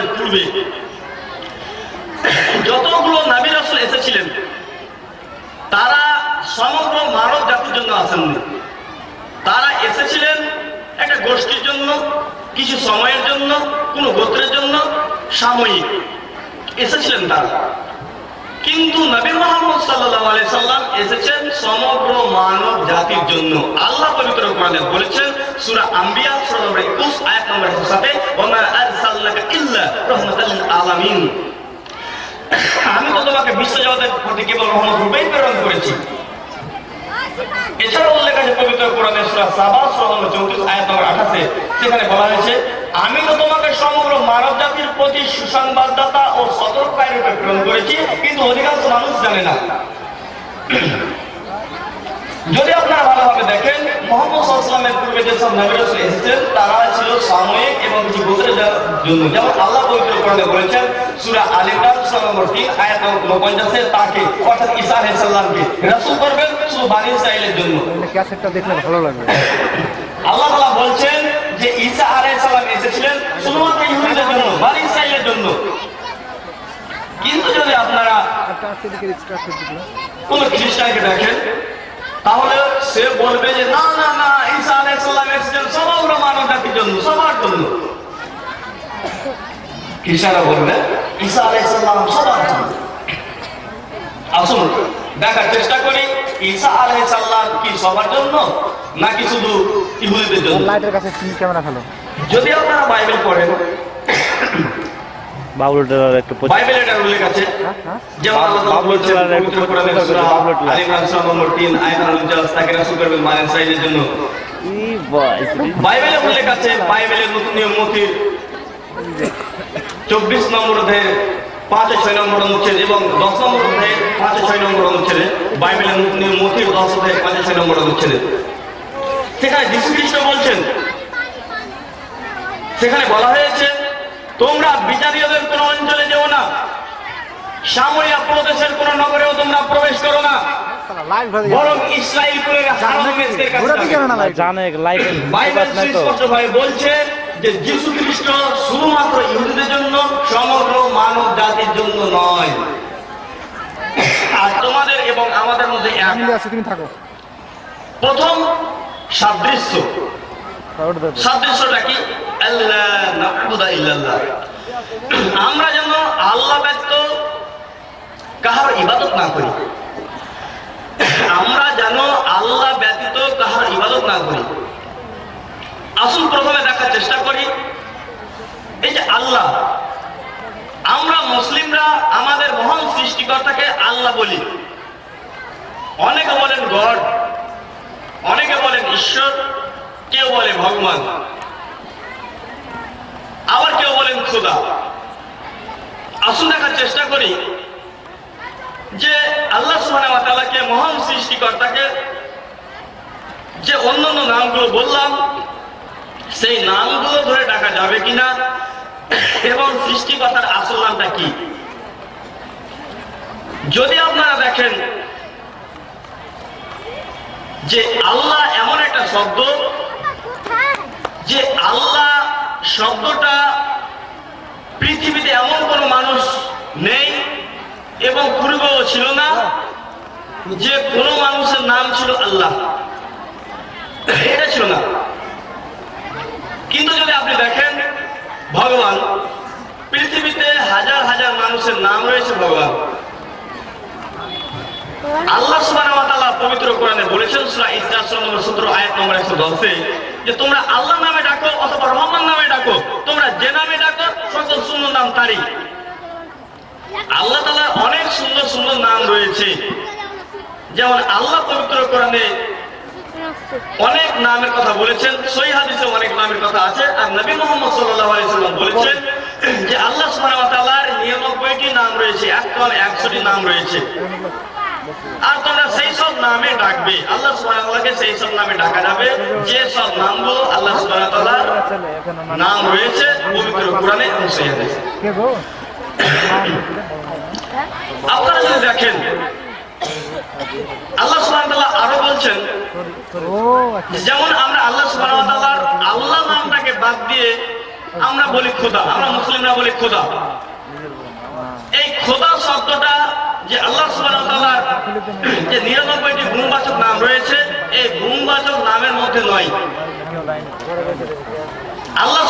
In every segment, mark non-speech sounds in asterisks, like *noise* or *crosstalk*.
সাল্লামের পূর্বে যতগুলো নাবি আসল এসেছিলেন, তারা সমগ্র মানব জাতির জন্য আসেননি তারা এসেছিলেন একটা গোষ্ঠীর জন্য, কিছু সময়ের জন্য, কোনো গোত্রের জন্য, সাময়িক। এসেছিলেন তারা। কিন্তু নবী মোহাম্মদ সাল্লাল্লাহু আলাইহি সাল্লাম এসেছেন সমগ্র মানব জাতির জন্য। আল্লাহ পবিত্র কোরআনে বলেছেন, সূরা আম্বিয়া, সূরা নম্বর 21 আয়াত নম্বর 7 ওয়া মা আরসালনাকা ইল্লা রাহমাতাল আলামিন। আমি তো তোমাকে বিশ্ব জগতের প্রতি কেবল রহমত রূপেই প্রেরণ করেছি। এছাড়া উল্লেখ আছে পবিত্র কোরআনের সূরা সাবা সূরা নম্বর 34 আয়াত নম্বর 28 সেখানে বলা হয়েছে আমি তো তোমাকে সমগ্র মানব জাতির প্রতি সুসংবাদদাতা ও সতর্ককারী রূপে প্রেরণ করেছি কিন্তু অধিকাংশ মানুষ জানে না। যদি আপনারা ভালোভাবে দেখেন মোহাম্মদ সাল্লামের পূর্বে যেসব নবী রাসূল এসেছেন তারা ছিল সাময়িক এবং কিছু গোত্রের জন্য যেমন আল্লাহ পবিত্র কোরআনে বলেছেন সূরা আল ইমরান সূরা নম্বর 3 আয়াত নম্বর 49 তাকে অর্থাৎ ঈসা আলাইহিস সালামকে রাসূল করবেন শুধু বানি ইসরাইলের জন্য। ক্যাসেটটা দেখলে ভালো লাগবে। আল্লাহ তাআলা বলছেন যে ঈসা আলাইহিস সালাম এসেছিলেন শুধুমাত্র ইহুদিদের জন্য জন্য। কিন্তু যদি আপনারা কোন খ্রিস্টানকে দেখেন তাহলে সে বলবে যে না না না ঈসা আলাইহিস সালাম এসেছেন সমগ্র মানব জাতির জন্য সবার জন্য। খ্রিস্টানরা বলবে ঈসা আলাইহিস সালাম সবার জন্য। আসুন দেখার চেষ্টা করি ঈসা আলাইহিস সালাম কি সবার জন্য নাকি শুধু ইহুদিদের জন্য? লাইটের কাছে ক্যামেরা ফেলো যদি আপনারা বাইবেল পড়েন বাবুল টেলার একটু বাইবেলে এটা উল্লেখ আছে। যেমন আল্লাহ বাবলু টেলার একটু পবিত্র সূরা বাবলু ইমরান সূরা নম্বর 3 আয়াত নম্বর 49 তাকে রাসূল করবেন মানেন সাইজের জন্য। বাইবেলে উল্লেখ আছে বাইবেলের নতুন নিয়ম মতির চব্বিশ নম্বর অধ্যায়ের পাঁচ ছয় নম্বর অনুচ্ছেদ এবং দশ নম্বর অধ্যায়ের পাঁচ ছয় নম্বর অনুচ্ছেদে বাইবেলের নতুন নিয়ম মতির দশ অধ্যায়ের পাঁচ ছয় নম্বর অনুচ্ছেদে। সেখানে যীশু খ্রিস্ট বলছেন সেখানে বলা হয়েছে তোমরা বিচারীয়দের কোন অঞ্চলে যেও না। সামরিয়া প্রদেশের কোন নগরেও তোমরা প্রবেশ করো না। বরং ইসরায়েলপুরের বাইবেল ভাবে বলছে যে যীশু খ্রিস্ট শুধুমাত্র ইহুদিদের জন্য সমগ্র মানব জাতির জন্য নয়। আর তোমাদের এবং আমাদের মধ্যে এক। মিলে আছে তুমি থাকো। প্রথম সাদৃশ্য দেবো। কি? আমরা যেন আল্লাহ ব্যতীত কাহার ইবাদত না করি। আমরা যেন আল্লাহ ব্যতীত কাহার ইবাদত না করি। আসুন প্রথমে দেখার চেষ্টা করি। এই যে আল্লাহ, আমরা মুসলিমরা আমাদের মহান সৃষ্টিকর্তাকে আল্লাহ বলি। অনেকে বলেন গড, অনেকে বলেন ঈশ্বর কেউ বলে ভগবান, আবার কেউ বলেন খুদা। আসুন দেখার চেষ্টা করি যে আল্লাহ তাআলাকে মহান সৃষ্টিকর্তাকে যে অন্যান্য নামগুলো বললাম, সেই নামগুলো ধরে ডাকা যাবে কিনা এবং সৃষ্টিকর্তার আসল নামটা কি? যদি আপনারা দেখেন যে আল্লাহ এমন একটা শব্দ যে আল্লাহ শব্দটা পৃথিবীতে এমন কোনো মানুষ নেই এবং পূর্বেও ছিল না যে কোনো মানুষের নাম ছিল আল্লাহ। এটা ছিল না। কিন্তু যদি আপনি দেখেন, ভগবান, পৃথিবীতে হাজার হাজার মানুষের নাম রয়েছে ভগবান। আল্লাহ পবিত্র কোরআনে বলেছেন সূরা ইসরা নম্বর 17 আয়াত নম্বর 110 এ, যে তোমরা আল্লাহ নামে ডাকো অথবা রহমান নামে ডাকো, তোমরা যে নামে ডাকো সকল সুন্দর নাম তারই। আল্লাহ অনেক সুন্দর সুন্দর নাম রয়েছে। যেমন আল্লাহ পবিত্র কোরআনে অনেক নামের কথা বলেছেন, সহি হাদিসে অনেক নামের কথা আছে, আর নবী মোহাম্মদ সাল্লাম বলেছেন যে আল্লাহ সুবহানাহু ওয়া তাআলার 99টি নাম রয়েছে একদম 100টি নাম রয়েছে। আর তোমরা সেই সব নামে ডাকবে। আল্লাহ তাআলাকে সেই সব নামে ডাকা যাবে। যে সব নামগুলো আল্লাহ আমার নাম রয়েছে, পবিত্র কোরআনে আপনারা যদি দেখেন, আল্লাহ আরও বলছেন, যেমন আমরা আল্লাহ ওয়া আল্লাহ নামটাকে বাদ দিয়ে আমরা বলি খোদা, আমরা মুসলিমরা বলি খোদা। এই খোদা শব্দটা যে আল্লাহ যে নিরানব্বইটি গুণবাচক নাম রয়েছে, এই গুণবাচক নামের মধ্যে নয়। আল্লাহ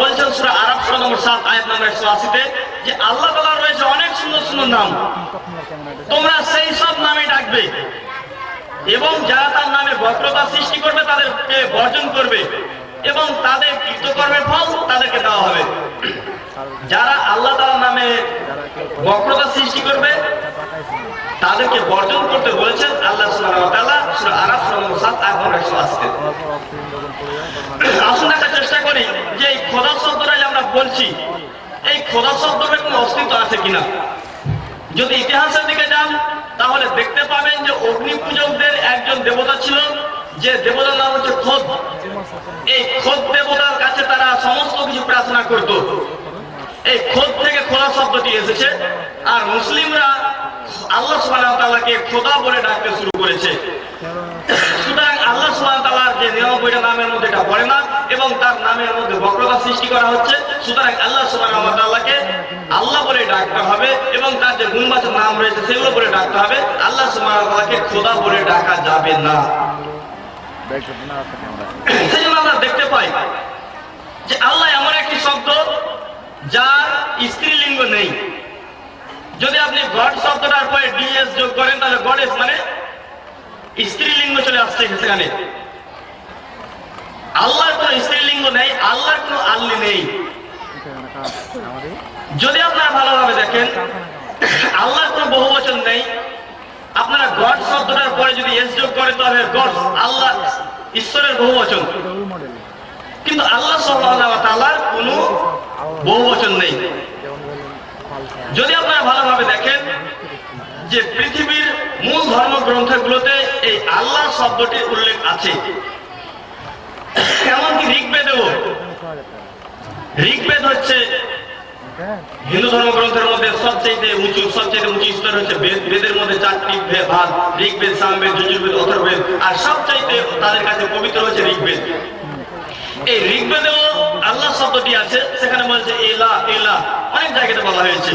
বলছেন সূরা আরাফ, সূরা নম্বর 7 আয়াত নম্বর 180 তে যে আল্লাহ তাআলার রয়েছে অনেক সুন্দর সুন্দর নাম। তোমরা সেই সব নামে ডাকবে এবং যারা তার নামে বক্রতা সৃষ্টি করবে, তাদেরকে বর্জন করবে। এবং তাদের কৃতকর্মের ফল তাদেরকে দেওয়া হবে। যারা আল্লাহ তাআলার নামে বক্রতা সৃষ্টি করবে, তাদেরকে বর্জন করতে বলেছেন আল্লাহ আরাফ সূরা নম্বর 7 আয়াত নম্বর 180 আসুন একটা চেষ্টা করি যে এই খোদা শব্দটা যে আমরা বলছি, এই খোদা শব্দের কোনো অস্তিত্ব আছে কিনা? যদি ইতিহাসের দিকে যান, তাহলে দেখতে পাবেন যে অগ্নি পূজকদের একজন দেবতা ছিল, যে দেবতার নাম হচ্ছে খোদ। এই খোদ দেবতার কাছে তারা সমস্ত কিছু প্রার্থনা করত। এই খোদ থেকে খোদা শব্দটি এসেছে। আর মুসলিমরা আল্লাহ তাআলাকে খোদা বলে ডাকতে শুরু করেছে। আল্লাহ নামের মধ্যে পড়ে না এবং তার নামের মধ্যে সৃষ্টি করা হচ্ছে। সুতরাং আল্লাহ আল্লাহ বলে ডাকতে হবে এবং তার যে নাম রয়েছে সেগুলো বলে ডাকতে হবে। আল্লাহ সুবহানাহু খোদা বলে ডাকা যাবে না। সেই জন্য আমরা দেখতে পাই যে আল্লাহ এমন একটি শব্দ যার স্ত্রীলিঙ্গ নেই। যদি আপনি গড শব্দটার পরে ডিএস যোগ করেন তাহলে গডেস মানে স্ত্রীলিঙ্গ চলে আসছে সেখানে। আল্লাহর কোনো স্ত্রীলিঙ্গ নেই আল্লাহর কোনো আল্লি নেই। যদি আপনারা ভালোভাবে দেখেন আল্লাহর কোনো বহু বচন নেই আপনারা গড শব্দটার পরে যদি এস যোগ করেন, তাহলে গড আল্লাহ ঈশ্বরের বহু বচন কিন্তু আল্লাহ তাআলার কোনো বহু বচন নেই। যদি আপনারা ভালোভাবে দেখেন যে পৃথিবীর মূল ধর্মগ্রন্থগুলোতে এই আল্লাহ শব্দটির উল্লেখ আছে। এমনকি ঋগ্বেদেও। ঋগ্বেদ হচ্ছে হিন্দু ধর্মগ্রন্থের মধ্যে সবচেয়ে উঁচু সবচেয়ে উঁচু স্তর হচ্ছে বেদ। বেদের মধ্যে চারটি ভাগ, ঋগ্বেদ, সামবেদ, যজুর্বেদ অথর্বেদ আর সবচাইতে তাদের কাছে পবিত্র হচ্ছে ঋগ্বেদ। এই ঋগ্বেদেও আল্লাহ শব্দটি আছে, সেখানে বলছে এলা এলা, অনেক জায়গাতে বলা হয়েছে।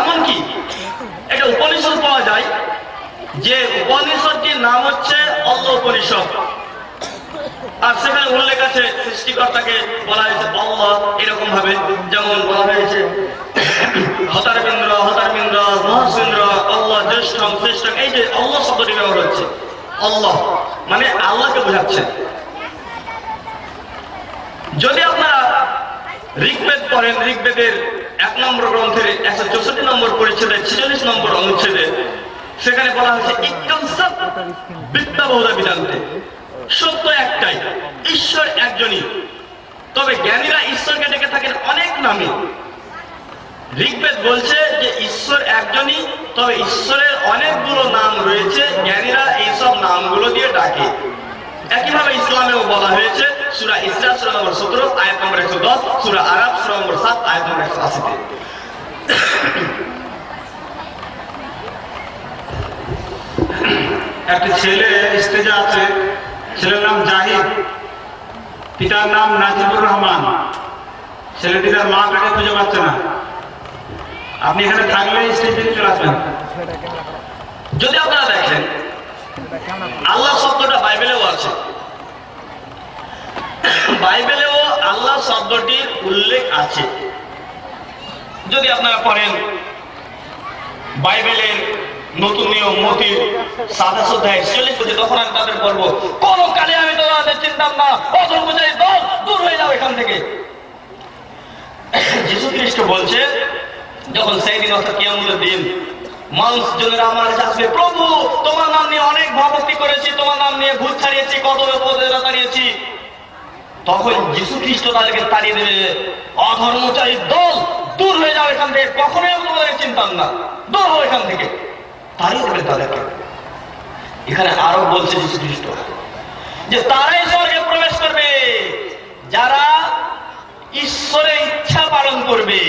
এমনকি একটা উপনিষদ পাওয়া যায়, যে উপনিষদটির নাম হচ্ছে অল্ল উপনিষদ আর সেখানে উল্লেখ আছে, সৃষ্টিকর্তাকে বলা হয়েছে আল্লাহ এরকম ভাবে যেমন বলা হয়েছে হতারবিন্দ্র হতারবিন্দ্র মহাসিন্দ্র আল্লাহ জ্যেষ্ঠম শ্রেষ্ঠম এই যে আল্লাহ শব্দটি ব্যবহার হচ্ছে, আল্লাহ মানে আল্লাহকে বোঝাচ্ছে। যদি আপনারা ঋগ্বেদ পড়েন, ঋগ্বেদের এক নম্বর গ্রন্থের একশো চৌষট্টি নম্বর পরিচ্ছেদের ছেচল্লিশ নম্বর অনুচ্ছেদে, সেখানে বলা হয়েছে ইকাংসাত বিদ্যা বহুদা বিধান্তে। সত্য একটাই, ঈশ্বর একজনই। তবে জ্ঞানীরা ঈশ্বরকে ডেকে থাকেন অনেক নামে। ঋগ্বেদ বলছে যে ঈশ্বর একজনই, তবে ঈশ্বরের অনেকগুলো নাম রয়েছে, জ্ঞানীরা এইসব নামগুলো দিয়ে ডাকে। একইভাবে ইসলামেও বলা হয়েছে, সুরা ইসরা সুরা নম্বর সতেরো, আয়াত নম্বর একশো দশ, সুরা আরব সুরা নম্বর সাত, আয়াত নম্বর একশো আশিতে। একটি ছেলে স্টেজে আছে, ছেলের নাম জাহিদ, পিতার নাম নাজিবুর রহমান। ছেলেটি তার মা কাকে খুঁজে পাচ্ছে না। আপনি এখানে থাকলে স্টেজ চলে আসবেন। যদি আপনারা দেখেন, আল্লাহ শব্দটা বাইবেলেও আছে। বাইবেলেও আল্লাহ শব্দটির উল্লেখ আছে। যদি আপনারা পড়েন, বাইবেলের নতুন নিয়ম, মতির সাতাশ অধ্যায় চল্লিশ বলছে তখন আমি তাদের বলব, কোন কালে আমি তোমাদের চিন্তাম না অধর্মচারী দল দূর হয়ে যাও এখান থেকে। *coughs* যিশু খ্রিস্ট বলছে যখন সেই দিন অর্থাৎ কিয়ামতের দিন মানুষ জনেরা আমার কাছে প্রভু, তোমার নাম নিয়ে অনেক ভক্তি করেছি, তোমার নাম নিয়ে ভূত ছাড়িয়েছি কত পদেরা তাড়িয়েছি তখন যিশু খ্রিস্ট তাদেরকে তাড়িয়ে দেবে অধর্মচারী দল দূর হয়ে যাও এখান থেকে, কখনোই তোমাদের চিন্তাম না, দূর হও এখান থেকে। তাড়িয়ে দেবেন তাদেরকে। এখানে আরও বলছে যিশু খ্রিস্ট যে, তারাই স্বর্গে প্রবেশ করবে, যারা ঈশ্বরের ইচ্ছা পালন করবে।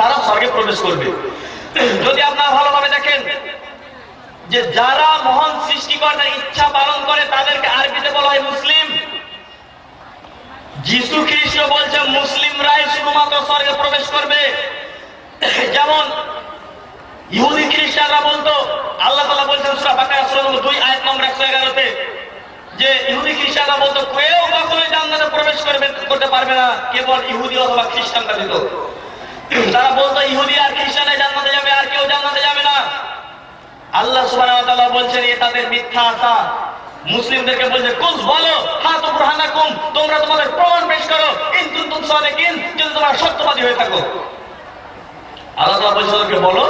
তারা স্বর্গে প্রবেশ করবে। যদি আপনারা ভালোভাবে দেখেন যে যারা মহান সৃষ্টিকর্তার ইচ্ছা পালন করে, তাদেরকে আরবিতে বলা হয় মুসলিম। যিশু খ্রিস্ট বলছে, মুসলিমরাই শুধুমাত্র স্বর্গে প্রবেশ করবে। যেমন ইহুদি খ্রিস্টানরা বলতো, আল্লাহ তালা বলছেন দুই, আয়াত নম্বর একশো এগারোতে, যে ইহুদি খ্রিস্টানরা বলতো, কেউ কখনোই জান্নাতে প্রবেশ করবে, করতে পারবে না, কেবল ইহুদি অথবা খ্রিস্টানরা দিত। তারা বলতো ইহুদি আর খ্রিস্টানে জান্নাতে যাবে, আর কেউ জান্নাতে যাবে না। আল্লাহ সুবহানাহু বলছেন, এ তাদের মিথ্যা আশা মুসলিমদেরকে বলছে, কুল, বলো, হাত বুরহানাকুম, তোমরা তোমাদের প্রমাণ পেশ করো। সাদিকিন, যদি তোমরা সত্যবাদী হয়ে থাকো। আল্লাহ বলছে বলো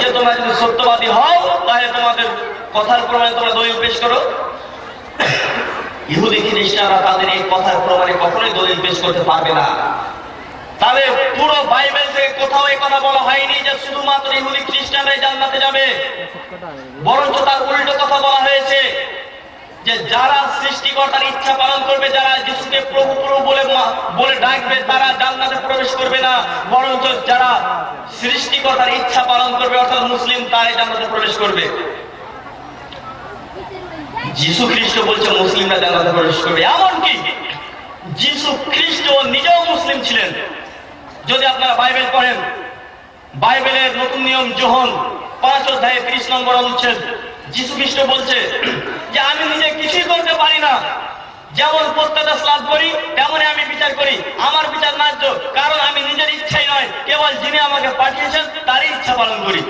যে তোমরা যদি সত্যবাদী হও, তাহলে তোমাদের কথার প্রমাণে তোমরা দলিল পেশ করো। ইহুদি, খ্রিস্টানরা তাদের এই কথার প্রমাণে কখনোই দলিল পেশ করতে পারবে না। তবে পুরো বাইবেল থেকে কোথাও এই কথা বলা হয়নি যে শুধুমাত্র ইহুদি খ্রিস্টানরাই জান্নাতে যাবে। বরঞ্চ তার উল্টো কথা বলা হয়েছে যে যারা সৃষ্টিকর্তার ইচ্ছা পালন করবে, যারা যিশুকে প্রভু প্রভু বলে বলে ডাকবে, তারা জান্নাতে প্রবেশ করবে না। বরঞ্চ যারা সৃষ্টিকর্তার ইচ্ছা পালন করবে, অর্থাৎ মুসলিম, তারাই জান্নাতে প্রবেশ করবে। যিশু খ্রিস্ট বলছে, মুসলিমরা জান্নাতে প্রবেশ করবে। এমনকি যিশু খ্রিস্ট নিজেও মুসলিম ছিলেন। যদি আপনারা বাইবেল পড়েন, বাইবেলের নতুন নিয়ম যোহন পাঁচ অধ্যায়ে ত্রিশ নম্বর অনুচ্ছেদ যিশু খ্রিস্ট বলছে যে আমি নিজে কিছুই করতে পারি না। যেমন প্রত্যাদেশ লাভ করি, তেমনই আমি বিচার করি। আমার বিচার ন্যায্য কারণ আমি নিজের ইচ্ছাই নয়। কেবল যিনি আমাকে পাঠিয়েছেন, তারই ইচ্ছা পালন করি।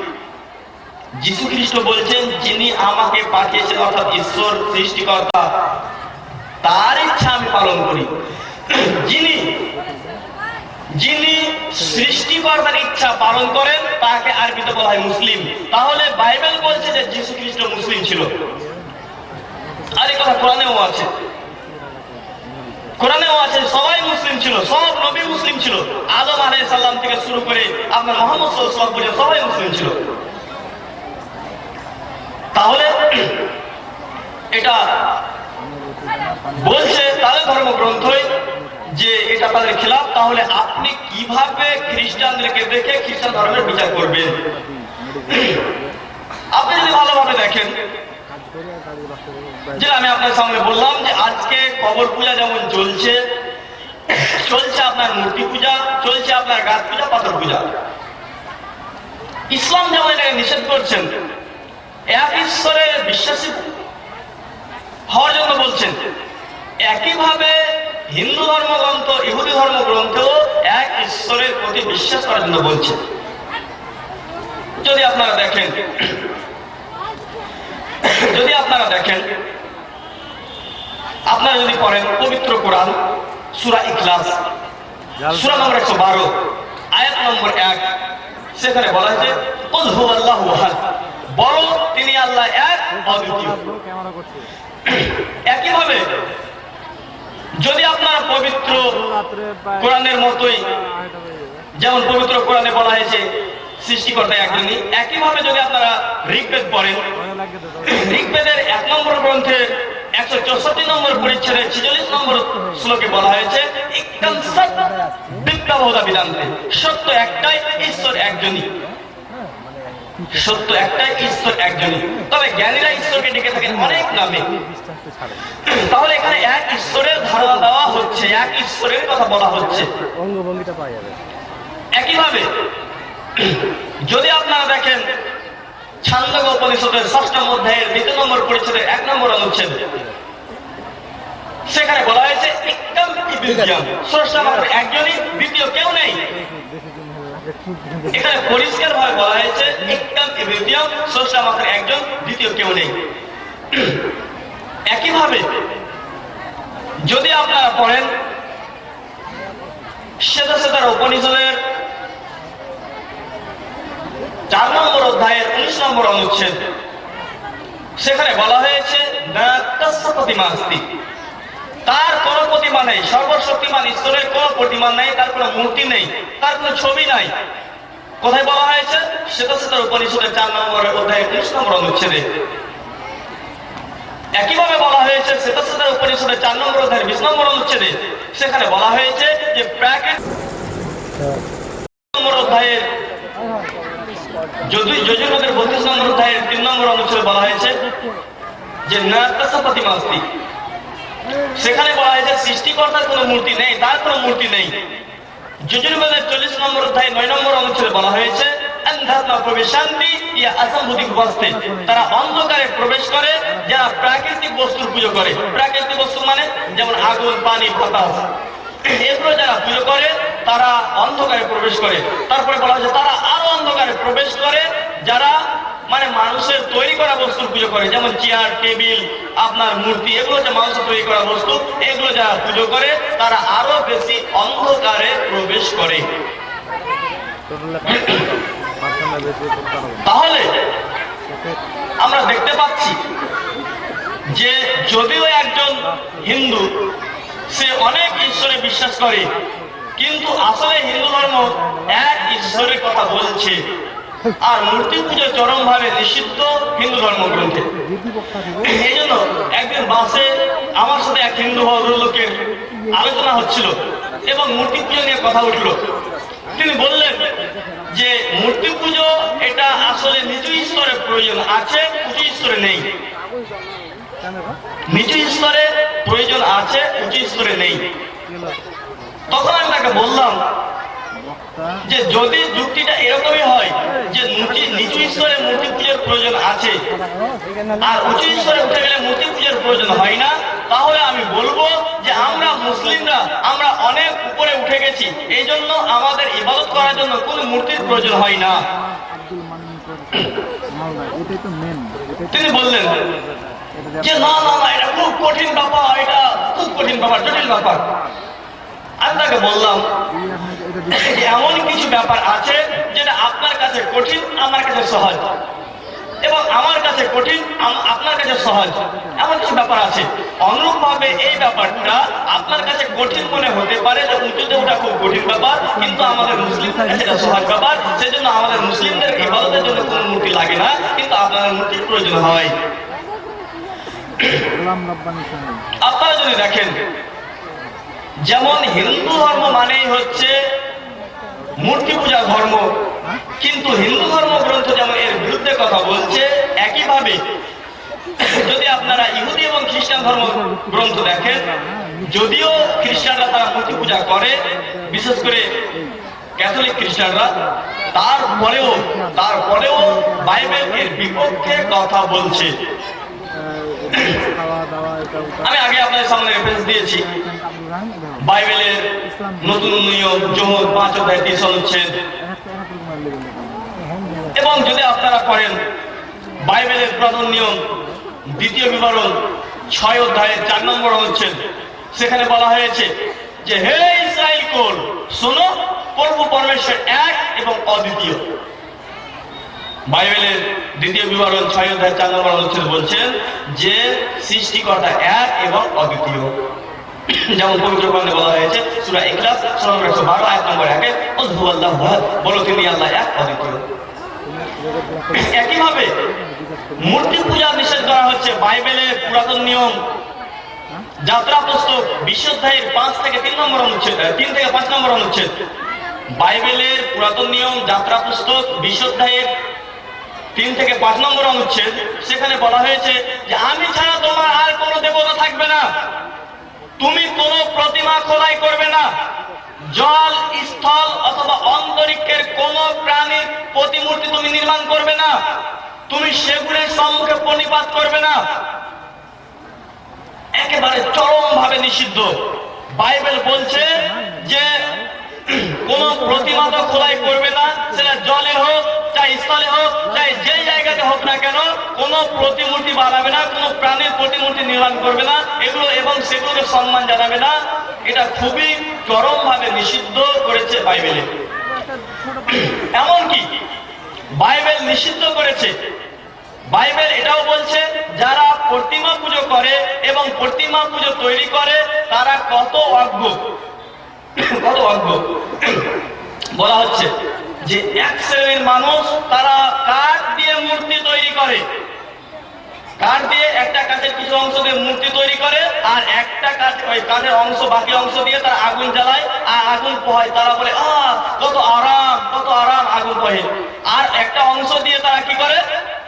যিশু খ্রিস্ট বলছেন, যিনি আমাকে পাঠিয়েছেন, অর্থাৎ ঈশ্বর, সৃষ্টিকর্তা, তার ইচ্ছা আমি পালন করি। যিনি যিনি সৃষ্টিকর্তার ইচ্ছা পালন করেন, তাকে আরবিতে বলা হয় মুসলিম। তাহলে বাইবেল বলছে যে যীশু খ্রিস্ট মুসলিম ছিল। আর এই কথা কোরআনেও আছে। কোরআনেও আছে, সবাই মুসলিম ছিল, সব নবী মুসলিম ছিল। আদম আলাইহিস সালাম থেকে শুরু করে আপনার মোহাম্মদ ওয়াসাল্লাম পর্যন্ত সবাই মুসলিম ছিল। তাহলে এটা বলছে তাদের ধর্মগ্রন্থই যে এটা তাদের খেলাফ, তাহলে আপনি কীভাবে খ্রিস্টানদেরকে দেখে খ্রিস্টান ধর্মের বিচার করবেন? আপনি যদি ভালোভাবে দেখেন, যে আমি আপনার সামনে বললাম যে আজকে কবর পূজা যেমন চলছে চলছে আপনার মূর্তি পূজা, চলছে আপনার গাছ পূজা, পাথর পূজা। ইসলাম যেমন এটাকে নিষেধ করছেন, এক ঈশ্বরের বিশ্বাসী হওয়ার জন্য বলছেন, একইভাবে হিন্দু ধর্মগ্রন্থ ইহুদি ধর্মগ্রন্থেও এক ঈশ্বরের প্রতি বিশ্বাস করার জন্য বলছে যদি আপনারা দেখেন যদি আপনারা দেখেন আপনারা যদি পড়েন পবিত্র কোরআন সুরা ইখলাস সুরা নম্বর একশো বারো আয়াত নম্বর এক সেখানে বলা হয়েছে "কুল আল্লাহ আল্লাহু আহাদ।" বলো তিনি আল্লাহ এক অদ্বিতীয় একইভাবে যদি আপনারা পবিত্র কোরআনের মতোই। যেমন পবিত্র কোরআনে বলা হয়েছে, সৃষ্টিকর্তা একজনই, একইভাবে যদি আপনারা ঋগ্বেদ পড়েন। ঋগ্বেদের এক নম্বর গ্রন্থে একশো চৌষট্টি নম্বর পরিচ্ছেদে ছিচল্লিশ নম্বর শ্লোকে বলা হয়েছে "ইক্কান সৎ বিপ্লবতা বিধান্তে সত্য একটাই, ঈশ্বর একজনই সত্য একটাই, ঈশ্বর একজনই তবে জ্ঞানীরা ঈশ্বরকে ডেকে থাকেন অনেক নামে তাহলে এখানে এক ঈশ্বরের ধারণা দেওয়া হচ্ছে এক ঈশ্বরের কথা বলা হচ্ছে। অঙ্গভঙ্গিটা পাওয়া যাবে। একইভাবে যদি আপনারা দেখেন ছান্দক উপনিষদের ষষ্ঠ অধ্যায়ের দ্বিতীয় নম্বর পরিচ্ছেদের এক নম্বর অনুচ্ছেদ সেখানে বলা হয়েছে স্রষ্টা মাত্র একজনই দ্বিতীয় কেউ নেই। এখানে পরিষ্কার ভাবে বলা হয়েছে ইক্কাম বিদ্যাম স্রষ্টা মাত্র একজন দ্বিতীয় কেউ নেই একইভাবে যদি আপনারা পড়েন সেদা সেদার উপনিষদের চার নম্বর অধ্যায়ের উনিশ নম্বর অনুচ্ছেদ, সেখানে বলা হয়েছে "না তস্য প্রতিমা তার কোন প্রতিমা নেই, সর্বশক্তিমান, ঈশ্বরের কোন প্রতিমা নেই, তার কোনো মূর্তি নেই, তার কোনো ছবি নাই। কোথায় বলা হয়েছে? সেটা সেটার উপনিষদের চার নম্বর অধ্যায়ের উনিশ নম্বর অনুচ্ছেদে। একইভাবে বলা হয়েছে সেটার উপনিষদের চার নম্বর অধ্যায়ের বিশ নম্বর অনুচ্ছেদে সেখানে বলা হয়েছে যে প্র্যাকেট নম্বর অধ্যায়ের যদি যজুর্বেদের বত্রিশ নম্বর অধ্যায়ের তিন নম্বর অনুচ্ছেদে বলা হয়েছে যে নাতাসা প্রতিমা অস্তি সেখানে বলা হয়েছে সৃষ্টিকর্তার কোনো মূর্তি নেই, তার কোনো মূর্তি নেই। যজুর্বেদের চল্লিশ নম্বর অধ্যায় নয় নম্বর অনুচ্ছেদে বলা হয়েছে ইয়া অসম্ভূতিক বস্তে। তারা অন্ধকারে প্রবেশ করে, যারা প্রাকৃতিক বস্তুর পুজো করে। প্রাকৃতিক বস্তু মানে যেমন আগুন, পানি, বাতাস। এগুলো যারা পুজো করে, তারা অন্ধকারে প্রবেশ করে। তারপরে বলা হয়েছে, তারা আরও অন্ধকারে প্রবেশ করে, যারা মানে মানুষের তৈরি করা বস্তুর পুজো করে। যেমন চেয়ার, টেবিল, আপনার মূর্তি, এগুলো যে মানুষের তৈরি করা বস্তু, এগুলো যারা পুজো করে, তারা আরও বেশি অন্ধকারে প্রবেশ করে। তাহলে আমরা দেখতে পাচ্ছি যে যদিও একজন হিন্দু সে অনেক ঈশ্বরে বিশ্বাস করে কিন্তু আসলে হিন্দু ধর্ম এক ঈশ্বরের কথা বলছে। আর মূর্তি পুজো চরম ভাবে নিষিদ্ধ হিন্দু ধর্ম গ্রন্থে এই জন্য একদিন বাসে আমার সাথে এক হিন্দু ভদ্রলোকের আলোচনা হচ্ছিল এবং মূর্তি পুজো নিয়ে কথা উঠল। তিনি বললেন যে মূর্তি পুজো এটা আসলে নিজ ঈশ্বরে প্রয়োজন আছে, উঁচু ঈশ্বরে নেই। নিজ ঈশ্বরে প্রয়োজন আছে, উঁচু ঈশ্বরে নেই। তখন আমি তাকে বললাম যে যদি যুক্তিটা এরকমই হয় যে নিচু- স্তরে মূর্তি পুজোর প্রয়োজন আছে আর উঁচু স্তরে উঠে গেলে মূর্তি পুজোর প্রয়োজন হয় না তাহলে আমি বলব যে আমরা মুসলিমরা আমরা অনেক উপরে উঠে গেছি। এই জন্য আমাদের ইবাদত করার জন্য কোনো মূর্তির প্রয়োজন হয় না। তিনি বললেন যে না না না এটা খুব কঠিন ব্যাপার এটা খুব কঠিন ব্যাপার জটিল ব্যাপার। বললাম আপনাকে যে এমন কিছু ব্যাপার আছে যেটা আপনার কাছে কঠিন আমার কাছে সহজ। এবং আমার কাছে কঠিন আপনার কাছে সহজ। এমন কিছু ব্যাপার আছে। অনুরূপ ভাবে এই ব্যাপারটা আপনার কাছে কঠিন মনে হতে পারে যে উঁচুতে ওটা খুব কঠিন ব্যাপার কিন্তু আমাদের মুসলিমদের কাছে এটা সহজ ব্যাপার। সেজন্য আমাদের মুসলিমদের ইবাদতের জন্য কোনো মূর্তি লাগে না কিন্তু আপনাদের মূর্তির প্রয়োজন হয়। আপনারা যদি দেখেন যেমন হিন্দু ধর্ম মানেই হচ্ছে মূর্তি পূজা ধর্ম। কিন্তু হিন্দু ধর্ম গ্রন্থ যেমন এর বিরুদ্ধে কথা বলছে একইভাবে যদি আপনারা ইহুদি এবং খ্রিস্টান ধর্ম গ্রন্থ দেখেন যদিও খ্রিস্টানরা তারা মূর্তি পূজা করে বিশেষ করে ক্যাথলিক খ্রিস্টানরা তারপরেও তারপরেও বাইবেল এর বিপক্ষে কথা বলছে। আমি আগে আপনাদের সামনে রেফারেন্স দিয়েছি। বাইবেলের নতুন নিয়ম জোহর পাঁচ অধ্যায় তিরিশ অনুচ্ছেদ এবং যদি আপনারা করেন বাইবেলের প্রধান নিয়ম দ্বিতীয় বিবরণ ছয় অধ্যায়ের চার নম্বর অনুচ্ছেদ সেখানে বলা হয়েছে যে হে ইসরায়েল কোল শোনো প্রভু পরমেশ্বর এক এবং অদ্বিতীয়। বাইবেলের দ্বিতীয় বিবরণ ছয় অধ্যায় চার নম্বর অনুচ্ছেদ বলছেন যে সৃষ্টিকর্তা এক এবং অদ্বিতীয়। যেমন পবিত্র গ্রন্থে বলা হয়েছে, সূরা ইখলাস সূরা নম্বর 112 আয়াত নম্বর 1 এ বলো তিনি আল্লাহ এক অদ্বিতীয় একইভাবে মূর্তি পূজা নিষেধ করা হচ্ছে বাইবেলের পুরাতন নিয়ম। যাত্রা পুস্তক বিশ্ব অধ্যায়ের পাঁচ থেকে তিন নম্বর অনুচ্ছেদ তিন থেকে পাঁচ নম্বর অনুচ্ছেদ। বাইবেলের পুরাতন নিয়ম, যাত্রা পুস্তক বিশ্ব অধ্যায়ের তিন থেকে পাঁচ নম্বর অনুচ্ছেদ, সেখানে বলা হয়েছে যে, আমি ছাড়া তোমার আর কোনো দেবতা থাকবে না। তুমি কোনো প্রতিমা খোদাই করবে না। জল, স্থল অথবা অন্তরিক্ষের কোন প্রাণীর প্রতিমূর্তি তুমি নির্মাণ করবে না। তুমি সেগুলোর সম্মুখে প্রণিপাত করবে না। একেবারে চরম ভাবে নিষিদ্ধ। বাইবেল বলছে যে, কোন প্রতিমা তো খোদাই করবে না, সেটা জলে হোক, চাই স্থলে হোক, চাই যে হোক না কেন, কোন প্রতিমূর্তি বানাবে না, কোন প্রাণীর প্রতিমূর্তি নির্মাণ করবে না, এগুলো এবং সেগুলোকে সম্মান জানাবে না। এটা খুবই চরম ভাবে নিষিদ্ধ করেছে বাইবেলে। এমনকি বাইবেল নিষিদ্ধ করেছে। বাইবেল এটাও বলছে, যারা প্রতিমা পুজো করে এবং প্রতিমা পুজো তৈরি করে, তারা কত অজ্ঞ। কত অজ্ঞ। বলা হচ্ছে যে এক শ্রেণির মানুষ তারা কাঠ দিয়ে মূর্তি তৈরি করে। কাঠ দিয়ে একটা কাঠের কিছু অংশ দিয়ে মূর্তি তৈরি করে আর একটা কাঠ ওই কাঠের অংশ, বাকি অংশ দিয়ে তারা আগুন জ্বালায় আর আগুন পোহায়। তারা বলে, আহ, কত আরাম কত আরাম আগুন পোহে। আর একটা অংশ দিয়ে তারা কি করে?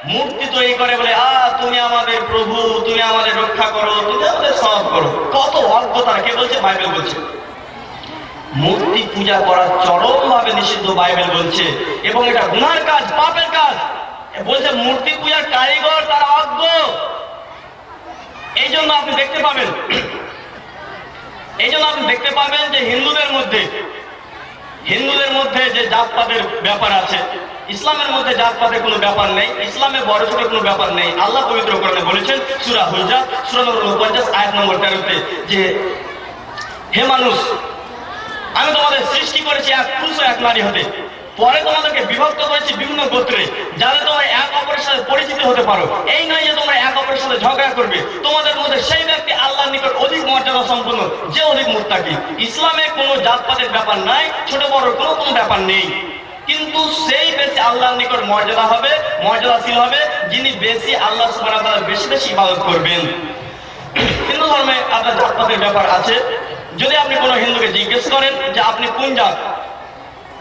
মূর্তি তৈরি করে বলে আ তুমি আমাদের প্রভু, তুমি আমাদের রক্ষা করো, তুমি আমাদের সব করো। কত অল্প তারা কে বলছে? বাইবেল বলছে। মূর্তি পূজা করা চরম ভাবে নিষিদ্ধ বাইবেল বলছে। এবং এটা গুনার কাজ, পাপের কাজ। বলছে, মূর্তি পূজার কারিগর তারা অজ্ঞ। এই জন্য আপনি দেখতে পাবেন এই জন্য আপনি দেখতে পাবেন যে হিন্দুদের মধ্যে হিন্দুদের মধ্যে যে জাতপাতের ব্যাপার আছে, ইসলামের মধ্যে জাতপাতের কোনো ব্যাপার নেই ইসলামে বড় ছোট কোনো ব্যাপার নেই। আল্লাহ পবিত্র করণে বলেছেন, সুরা হুজা সুরা নম্বর উনপঞ্চাশ, আয়াত নম্বর তেরোতে, যে, হে মানুষ আমি তোমাদের সৃষ্টি করেছি এক পুরুষ এক নারী হতে পরে তোমাদেরকে বিভক্ত করেছি বিভিন্ন গোত্রে যাতে তোমরা এক অপরের সাথে পরিচিত হতে পারো। এই নয় যে তোমরা এক অপরের সাথে ঝগড়া করবে। তোমাদের মধ্যে সেই ব্যক্তি আল্লাহর নিকট অধিক মর্যাদা সম্পন্ন, যে অধিক মুত্তাকি ইসলামে কোনো জাতপাতের ব্যাপার নাই, ছোট বড় কোনো কোনো ব্যাপার নেই। কিন্তু সেই বেশি আল্লাহর নিকট মর্যাদা হবে, মর্যাদাশীল হবে, যিনি বেশি আল্লাহ তাআলার বেশি বেশি ইবাদত করবেন। হিন্দু ধর্মে আপনার জাতপাতের ব্যাপার আছে। যদি আপনি কোনো হিন্দুকে জিজ্ঞেস করেন যে আপনি কোন জাত,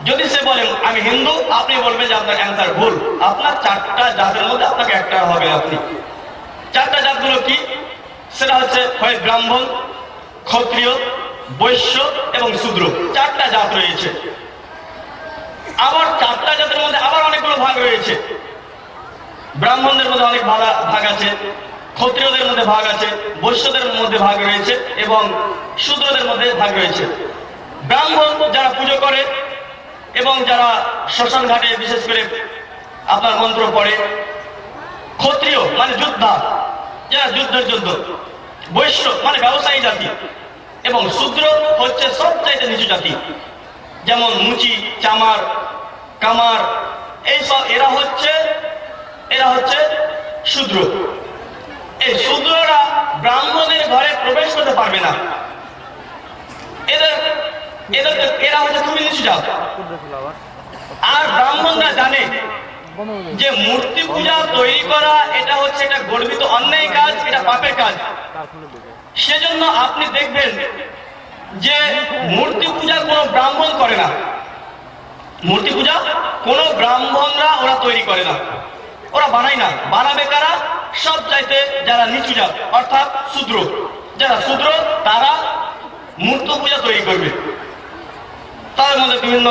যদি সে বলেন আমি হিন্দু আপনি বলবেন যে আপনার অ্যান্সার ভুল। আপনার চারটা জাতের মধ্যে আপনাকে একটা হবে আপনি। চারটা জাতগুলো কি? সেটা হচ্ছে হয় ব্রাহ্মণ, ক্ষত্রিয়, বৈশ্য এবং শূদ্র। চারটা জাত রয়েছে। আবার চারটা জাতের মধ্যে আবার অনেকগুলো ভাগ রয়েছে। ব্রাহ্মণদের মধ্যে অনেক ভাগ ভাগ আছে। ক্ষত্রিয়দের মধ্যে ভাগ আছে, বৈশ্যদের মধ্যে ভাগ রয়েছে এবং শূদ্রদের মধ্যে ভাগ রয়েছে। ব্রাহ্মণ যারা পুজো করে এবং যারা শ্মশান ঘাটে বিশেষ করে আপনার মন্ত্র পড়ে, ক্ষত্রিয় মানে যোদ্ধা, যারা যুদ্ধের যুদ্ধ, বৈশ্য মানে ব্যবসায়ী জাতি এবং শূদ্র হচ্ছে সবচাইতে নিচু জাতি। যেমন মুচি, চামার, কামার, এইসব এরা হচ্ছে এরা হচ্ছে শূদ্র। শূদ্ররা ব্রাহ্মণের ঘরে প্রবেশ করতে পারবে না। আর ব্রাহ্মণরা জানে যে মূর্তি পূজা তৈরি করা, এটা হচ্ছে একটা গর্বিত অন্যায় কাজ, এটা পাপের কাজ। সেজন্য আপনি দেখবেন যে মূর্তি পূজা কোনো ব্রাহ্মণ করে না। মূর্তি পূজা কোনো ব্রাহ্মণরা ওরা তৈরি করে না। ওরা বানায় না। বানাবে কারা? সব চাইতে যারা নিচু যাবে অর্থাৎ শূদ্র। যারা শূদ্র, তারা মূর্ত পূজা তৈরি করবে। তার মধ্যে বিভিন্ন